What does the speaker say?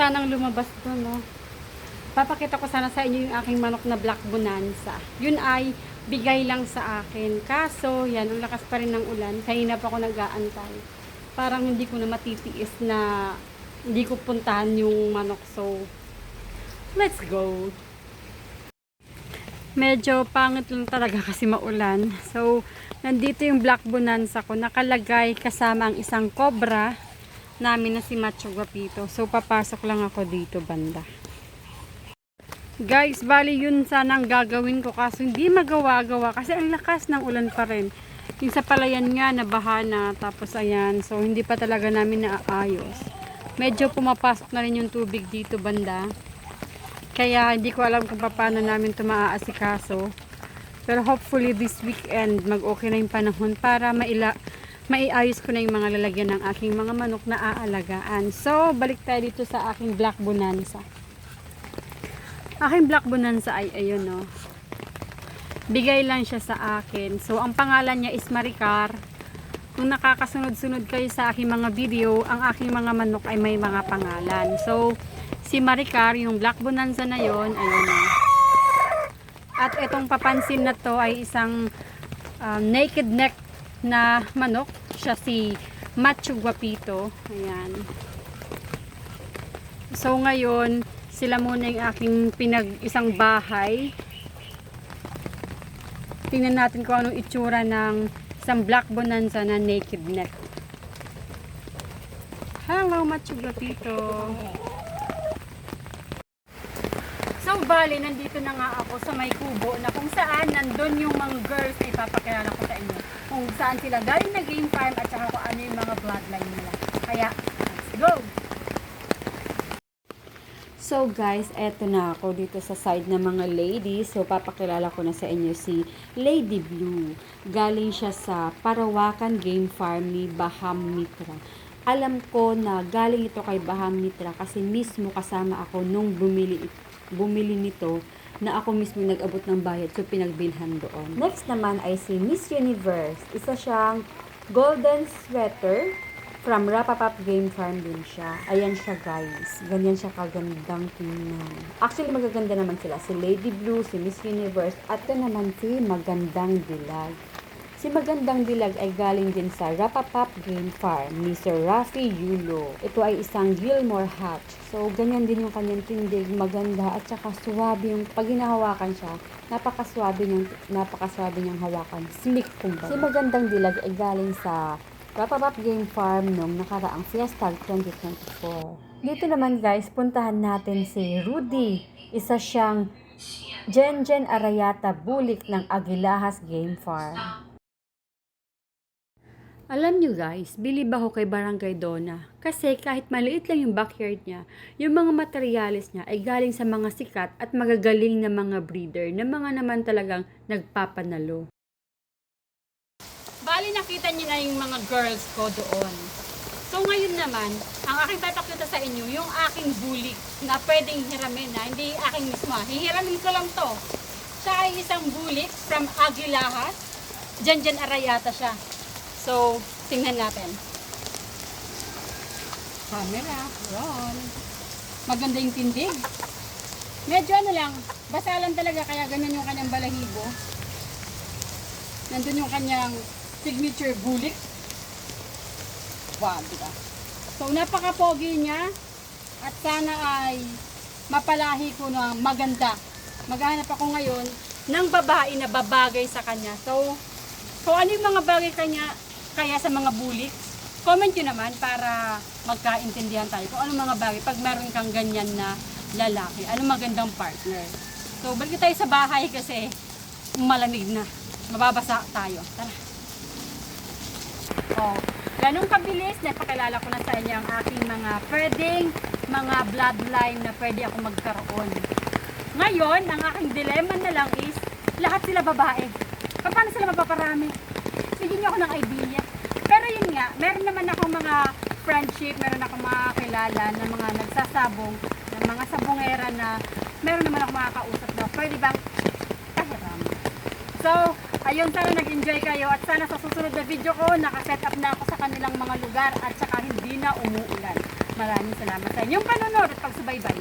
sanang lumabas doon, no? Papakita ko sana sa inyo yung aking manok na Black Bonanza. Yun ay bigay lang sa akin. Kaso, yan, ang lakas pa rin ng ulan. Kanina pa ako nag-aantay. Parang hindi ko na matitiis na hindi ko puntahan yung manok. So, let's go. Medyo pangit lang talaga kasi maulan. So, nandito yung Black Bonanza ko. Nakalagay kasama ang isang cobra namin na si Macho Guapito. So, papasok lang ako dito banda. Guys, bali yun sana ang gagawin ko kaso hindi magawa-gawa kasi ang lakas ng ulan pa rin. Yung sa palayan nga, nabaha na. Tapos ayan, so hindi pa talaga namin naaayos. Medyo pumapasok na rin yung tubig dito banda. Kaya hindi ko alam kung paano namin ito maaasikaso. Pero hopefully this weekend mag-okay na yung panahon para maila maiayos ko na yung mga lalagyan ng aking mga manok na aalagaan. So, balik tayo dito sa aking Black Bonanza. Aking Black Bonanza ay ayun no. Bigay lang siya sa akin. So, ang pangalan niya is Maricar. Kung nakakasunod-sunod kayo sa aking mga video, ang aking mga manok ay may mga pangalan. So, si Maricar, yung Black Bonanza na yon ayun no. At itong papansin na to ay isang um, naked neck na manok. Siya si Macho Guapito. Ayan. So ngayon, sila muna yung aking pinag isang bahay. Tingnan natin kung anong itsura ng isang black bonanza na naked neck. Hello, Macho Guapito. So, bali, nandito na nga ako sa may kubo na kung saan nandun yung mga girls na ipapakilala ko sa inyo. Saan sila galing na game farm at saka kung ano yung mga bloodline nila. Kaya, let's go! So guys, eto na ako dito sa side ng mga ladies. So papakilala ko na sa inyo si Lady Blue. Galing siya sa Parawakan Game Farm ni Baham Mitra. Alam ko na galing ito kay Baham Mitra kasi mismo kasama ako nung bumili, bumili nito na ako mismo nag-abot ng bayad so pinagbilhan doon. Next naman ay si Miss Universe. Isa siyang golden sweater from Rapapap Game Farm din siya. Ayan siya guys. Ganyan siya kagandang tingnan. Actually magaganda naman sila. Si Lady Blue, si Miss Universe, at ito naman si Magandang Dilag. Si Magandang Dilag ay galing din sa Rapapap Game Farm ni Sir Rafi Yulo. Ito ay isang Gilmore Hatch. So, ganyan din yung kanyang tindig, maganda at saka suwabe yung pag hinahawakan siya, napakaswabe niyang napakaswabe niyang hawakan. Slick kumbaga. Si Magandang Dilag ay galing sa Rapapap Game Farm nung nakaraang Fiesta 2024. Dito naman guys, puntahan natin si Rudy. Isa siyang Jenjen Arayata Bulik ng Agilahas Game Farm. Alam nyo guys, bilib ako kay Barangay Dona. Kasi kahit maliit lang yung backyard niya, yung mga materialis niya ay galing sa mga sikat at magagaling na mga breeder na mga naman talagang nagpapanalo. Bali nakita niyo na yung mga girls ko doon. So ngayon naman, ang aking papakita sa inyo, yung aking bulik na pwedeng hiramin na, hindi aking mismo. Hihiramin ko lang to. Siya ay isang bulik from Agilahas. Diyan dyan arayata siya. So, tingnan natin. Camera, roll. Maganda yung tindig. Medyo ano lang, basa lang talaga kaya ganun yung kanyang balahibo. Nandun yung kanyang signature bulik. Wow, diba? So, napaka-pogi niya at sana ay mapalahi ko ng maganda. Maghanap ako ngayon ng babae na babagay sa kanya. So, kung ano yung mga bagay kanya, kaya sa mga bulik, comment nyo naman para magkaintindihan tayo kung ano mga bagay pag meron kang ganyan na lalaki, ano magandang partner. So, balik tayo sa bahay kasi malamig na. Mababasa tayo. Tara. Oh, ganun kabilis, napakilala ko na sa inyo ang aking mga pwedeng mga bloodline na pwede ako magkaroon. Ngayon, ang aking dilemma na lang is, lahat sila babae. Paano sila mapaparami? Bigyan niyo ako ng idea. Pero yun nga, meron naman akong mga friendship, meron akong mga kilala na mga nagsasabong, na mga sabongera na meron naman akong makakausap na pwede bang kahiram. So, ayun, sana nag-enjoy kayo at sana sa susunod na video ko, nakaset up na ako sa kanilang mga lugar at saka hindi na umuulan. Maraming salamat sa inyong panonood at pagsubaybay.